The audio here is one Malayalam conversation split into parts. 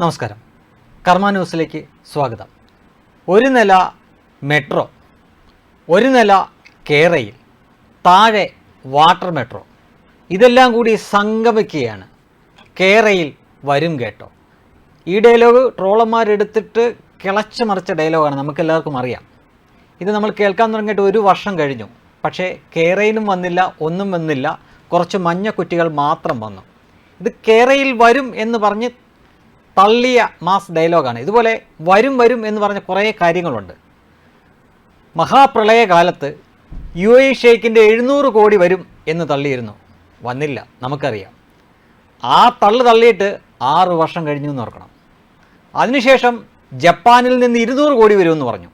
നമസ്കാരം. കർമ്മ ന്യൂസിലേക്ക് സ്വാഗതം. ഒരു നില മെട്രോ ഒരു നില കേരയിൽ താഴെ വാട്ടർ മെട്രോ. ഇതെല്ലാം കൂടി സംഗമിക്കുകയാണ്. കേരയിൽ വരും കേട്ടോ. ഈ ഡയലോഗ് ട്രോളന്മാരെടുത്തിട്ട് കിളച്ച് മറിച്ച ഡയലോഗാണ് നമുക്കെല്ലാവർക്കും അറിയാം. ഇത് നമ്മൾ കേൾക്കാൻ തുടങ്ങിയിട്ട് ഒരു വർഷം കഴിഞ്ഞു. പക്ഷേ കേരയിലും വന്നില്ല ഒന്നും വന്നില്ല. കുറച്ച് മഞ്ഞ കുറ്റികൾ മാത്രം വന്നു. ഇത് കേരയിൽ വരും എന്ന് പറഞ്ഞ് തള്ളിയ മാസ് ഡയലോഗാണ്. ഇതുപോലെ വരും വരും എന്ന് പറഞ്ഞ കുറേ കാര്യങ്ങളുണ്ട്. മഹാപ്രളയകാലത്ത് യു എ ഷെയ്ഖിന്റെ എഴുന്നൂറ് കോടി വരും എന്ന് തള്ളിയിരുന്നു. വന്നില്ല നമുക്കറിയാം. ആ തള്ളു തള്ളിയിട്ട് ആറ് വർഷം കഴിഞ്ഞു എന്ന് ഓർക്കണം. അതിനുശേഷം ജപ്പാനിൽ നിന്ന് ഇരുന്നൂറ് കോടി വരുമെന്ന് പറഞ്ഞു.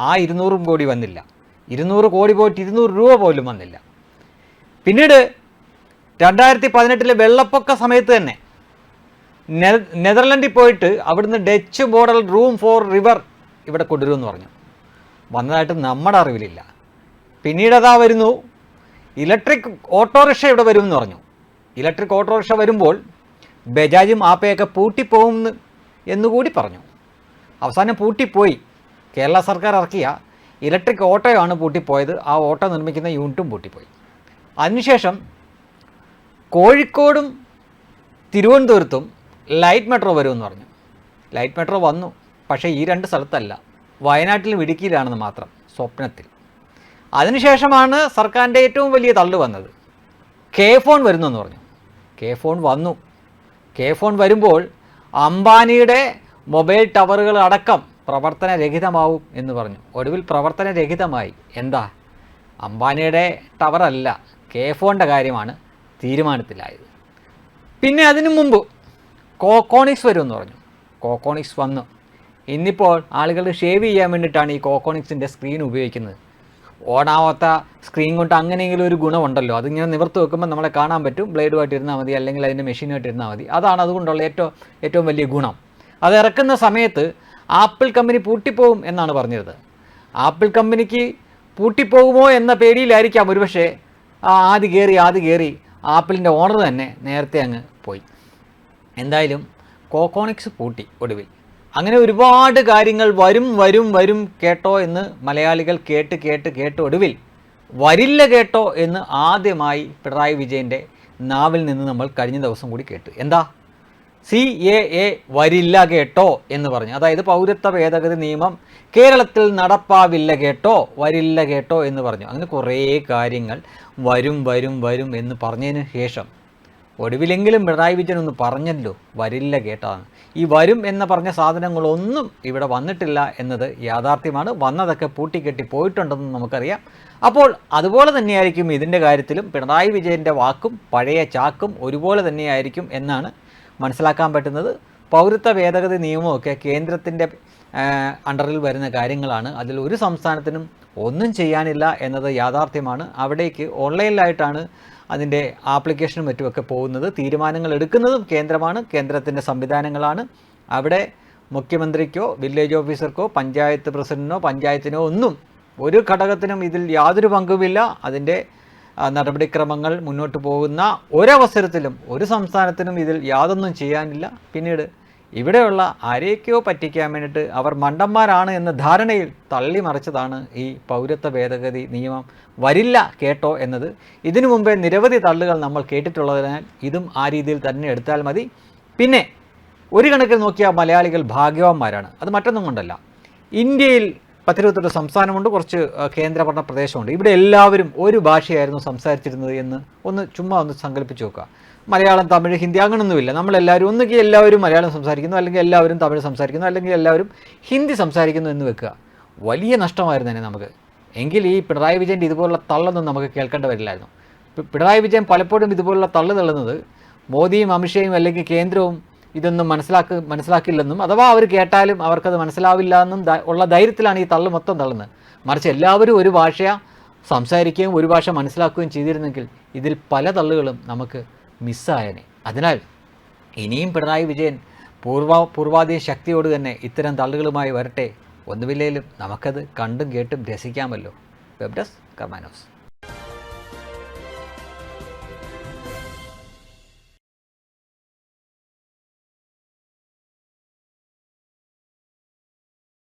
ആ ഇരുന്നൂറും കോടി വന്നില്ല. ഇരുന്നൂറ് കോടി പോയിട്ട് ഇരുന്നൂറ് രൂപ പോലും വന്നില്ല. പിന്നീട് രണ്ടായിരത്തി പതിനെട്ടിലെ വെള്ളപ്പൊക്ക സമയത്ത് തന്നെ നെതർലൻഡിൽ പോയിട്ട് അവിടുന്ന് Dutch model room for river ഇവിടെ കൊണ്ടുവരുമെന്ന് പറഞ്ഞു. വന്നതായിട്ട് നമ്മുടെ അറിവിലില്ല. പിന്നീട് അതാ വരുന്നു. ഇലക്ട്രിക് ഓട്ടോറിക്ഷ ഇവിടെ വരുമെന്ന് പറഞ്ഞു. ഇലക്ട്രിക് ഓട്ടോറിക്ഷ വരുമ്പോൾ ബജാജും ആപ്പയൊക്കെ പൂട്ടിപ്പോകുമെന്ന് എന്നുകൂടി പറഞ്ഞു. അവസാനം പൂട്ടിപ്പോയി. കേരള സർക്കാർ ഇറക്കിയ ഇലക്ട്രിക് ഓട്ടോയാണ് പൂട്ടിപ്പോയത്. ആ ഓട്ടോ നിർമ്മിക്കുന്ന യൂണിറ്റും പൂട്ടിപ്പോയി. അതിനുശേഷം കോഴിക്കോടും തിരുവനന്തപുരത്തും ലൈറ്റ് മെട്രോ വരുമെന്ന് പറഞ്ഞു. ലൈറ്റ് മെട്രോ വന്നു. പക്ഷേ ഈ രണ്ട് സ്ഥലത്തല്ല. വയനാട്ടിലും ഇടുക്കിയിലാണെന്ന് മാത്രം. സ്വപ്നത്തിൽ. അതിനുശേഷമാണ് സർക്കാരിന്റെ ഏറ്റവും വലിയ തള്ളു വന്നത്. കെ ഫോൺ വരുന്നെന്ന് പറഞ്ഞു. കെ ഫോൺ വന്നു. കെ ഫോൺ വരുമ്പോൾ അംബാനിയുടെ മൊബൈൽ ടവറുകൾ അടക്കം പ്രവർത്തനരഹിതമാവും എന്ന് പറഞ്ഞു. ഒടുവിൽ പ്രവർത്തനരഹിതമായി. എന്താ? അംബാനിയുടെ ടവറല്ല. കെ ഫോണിന്റെ കാര്യമാണ് തീരുമാനത്തിലായത്. പിന്നെ അതിനു മുമ്പ് കോക്കോണിക്സ് വരുമെന്ന് പറഞ്ഞു. കോക്കോണിക്സ് വന്നു. ഇന്നിപ്പോൾ ആളുകൾ ഷേവ് ചെയ്യാൻ വേണ്ടിയിട്ടാണ് ഈ കോക്കോണിക്സിന്റെ സ്ക്രീൻ ഉപയോഗിക്കുന്നത്. ഓണാവാത്ത സ്ക്രീൻ കൊണ്ട് അങ്ങനെയെങ്കിലും ഒരു ഗുണമുണ്ടല്ലോ. അതിങ്ങനെ നിവർത്തി വെക്കുമ്പോൾ നമ്മളെ കാണാൻ പറ്റും. ബ്ലേഡുമായിട്ട് ഇരുന്നാൽ മതി അല്ലെങ്കിൽ അതിന്റെ മെഷീനുമായിട്ട് ഇരുന്നാൽ മതി. അതാണ് അതുകൊണ്ടുള്ള ഏറ്റവും ഏറ്റവും വലിയ ഗുണം. അത് ഇറക്കുന്ന സമയത്ത് ആപ്പിൾ കമ്പനി പൂട്ടിപ്പോകും എന്നാണ് പറഞ്ഞത്. ആപ്പിൾ കമ്പനിക്ക് പൂട്ടിപ്പോകുമോ എന്ന പേടിയിലായിരിക്കാം ഒരുപക്ഷെ ആദ്യ കയറി ആദ്യ കയറി ആപ്പിളിന്റെ ഓണർ തന്നെ നേരത്തെ അങ്ങ് പോയി. എന്തായാലും കോക്കോണിക്സ് പൂട്ടി ഒടുവിൽ. അങ്ങനെ ഒരുപാട് കാര്യങ്ങൾ വരും വരും വരും കേട്ടോ എന്ന് മലയാളികൾ കേട്ട് കേട്ട് കേട്ട് ഒടുവിൽ. വരില്ല കേട്ടോ എന്ന് ആദ്യമായി പിണറായി വിജയന്റെ നാവിൽ നിന്ന് നമ്മൾ കഴിഞ്ഞ ദിവസം കൂടി കേട്ടു. എന്താ? സി എ എ വരില്ല കേട്ടോ എന്ന് പറഞ്ഞു. അതായത് പൗരത്വ ഭേദഗതി നിയമം കേരളത്തിൽ നടപ്പാവില്ല കേട്ടോ വരില്ല കേട്ടോ എന്ന് പറഞ്ഞു. അങ്ങനെ കുറേ കാര്യങ്ങൾ വരും വരും വരും എന്ന് പറഞ്ഞതിന് ശേഷം ഒടുവിലെങ്കിലും പിണറായി വിജയൻ ഒന്ന് പറഞ്ഞല്ലോ വരില്ല കേട്ടതാണ് ഈ വരും എന്ന് പറഞ്ഞ സാധനങ്ങളൊന്നും ഇവിടെ വന്നിട്ടില്ല എന്നത് യാഥാർത്ഥ്യമാണ്. വന്നതൊക്കെ പൂട്ടിക്കെട്ടി പോയിട്ടുണ്ടെന്ന് നമുക്കറിയാം. അപ്പോൾ അതുപോലെ തന്നെയായിരിക്കും ഇതിന്റെ കാര്യത്തിലും പിണറായി വിജയന്റെ വാക്കും പഴയ ചാക്കും ഒരുപോലെ തന്നെയായിരിക്കും എന്നാണ് മനസ്സിലാക്കാൻ പറ്റുന്നത്. പൗരത്വ ഭേദഗതി നിയമമൊക്കെ കേന്ദ്രത്തിന്റെ അണ്ടറിൽ വരുന്ന കാര്യങ്ങളാണ്. അതിൽ ഒരു സംസ്ഥാനത്തിനും ഒന്നും ചെയ്യാനില്ല എന്നത് യാഥാർത്ഥ്യമാണ്. അവിടേക്ക് ഓൺലൈനിലായിട്ടാണ് അതിന്റെ ആപ്ലിക്കേഷനും മറ്റുമൊക്കെ പോകുന്നത് തീരുമാനങ്ങൾ എടുക്കുന്നതും കേന്ദ്രമാണ് കേന്ദ്രത്തിന്റെ സംവിധാനങ്ങളാണ്. അവിടെ മുഖ്യമന്ത്രിക്കോ വില്ലേജ് ഓഫീസർക്കോ പഞ്ചായത്ത് പ്രസിഡന്റിനോ പഞ്ചായത്തിനോ ഒന്നും ഒരു ഘടകത്തിനും ഇതിൽ യാതൊരു പങ്കുമില്ല. അതിന്റെ നടപടിക്രമങ്ങൾ മുന്നോട്ട് പോകുന്ന ഒരവസരത്തിലും ഒരു സംസ്ഥാനത്തിനും ഇതിൽ യാതൊന്നും ചെയ്യാനില്ല. പിന്നീട് ഇവിടെയുള്ള ആരെയൊക്കെയോ പറ്റിക്കാൻ വേണ്ടിയിട്ട് അവർ മണ്ടന്മാരാണ് എന്ന ധാരണയിൽ തള്ളി മറിച്ചതാണ് ഈ പൗരത്വ ഭേദഗതി നിയമം. വരില്ല കേട്ടോ എന്നത്. ഇതിനു മുമ്പേ നിരവധി തള്ളുകൾ നമ്മൾ കേട്ടിട്ടുള്ളതിനാൽ ഇതും ആ രീതിയിൽ തന്നെ എടുത്താൽ മതി. പിന്നെ ഒരു കണക്കിൽ നോക്കിയാൽ മലയാളികൾ ഭാഗ്യവാന്മാരാണ്. അത് മറ്റൊന്നും കൊണ്ടല്ല. ഇന്ത്യയിൽ പത്തിരുപത്തെട്ട് സംസ്ഥാനമുണ്ട് കുറച്ച് കേന്ദ്ര കേന്ദ്രഭരണ പ്രദേശമുണ്ട്. ഇവിടെ എല്ലാവരും ഒരു ഭാഷയായിരുന്നു സംസാരിച്ചിരുന്നത് എന്ന് ഒന്ന് ചുമ്മാ ഒന്ന് സങ്കല്പിച്ച് നോക്കുക. മലയാളം തമിഴ് ഹിന്ദി അങ്ങനൊന്നുമില്ല. നമ്മളെല്ലാവരും ഒന്നുകിൽ എല്ലാവരും മലയാളം സംസാരിക്കുന്നു അല്ലെങ്കിൽ എല്ലാവരും തമിഴ് സംസാരിക്കുന്നു അല്ലെങ്കിൽ എല്ലാവരും ഹിന്ദി സംസാരിക്കുന്നു എന്ന് വെക്കുക. വലിയ നഷ്ടമായിരുന്നു തന്നെ നമുക്ക്. എങ്കിൽ ഈ പിണറായി വിജയന്റെ ഇതുപോലുള്ള തള്ളൊന്നും നമുക്ക് കേൾക്കേണ്ട വരില്ലായിരുന്നു. പിണറായി വിജയൻ പലപ്പോഴും ഇതുപോലുള്ള തള്ളു തള്ളുന്നത് മോദിയും അമിത്ഷയും അല്ലെങ്കിൽ കേന്ദ്രവും ഇതൊന്നും മനസ്സിലാക്ക മനസ്സിലാക്കില്ലെന്നും അഥവാ അവർ കേട്ടാലും അവർക്കത് മനസ്സിലാവില്ല എന്നും ഉള്ള ധൈര്യത്തിലാണ് ഈ തള്ളു മൊത്തം തള്ളുന്നത്. മറിച്ച് എല്ലാവരും ഒരു ഭാഷ സംസാരിക്കുകയും ഒരു ഭാഷ മനസ്സിലാക്കുകയും ചെയ്തിരുന്നെങ്കിൽ ഇതിൽ പല തള്ളുകളും നമുക്ക് മിസ്സായനെ. അതിനാൽ ഇനിയും പിണറായി വിജയൻ പൂർവാ പൂർവാധീന ശക്തിയോട് തന്നെ ഇത്തരം തള്ളുകളുമായി വരട്ടെ. ഒന്നുമില്ലേലും നമുക്കത് കണ്ടും കേട്ടും രസിക്കാമല്ലോ. വെബ്ഡസ് കമാനോസ്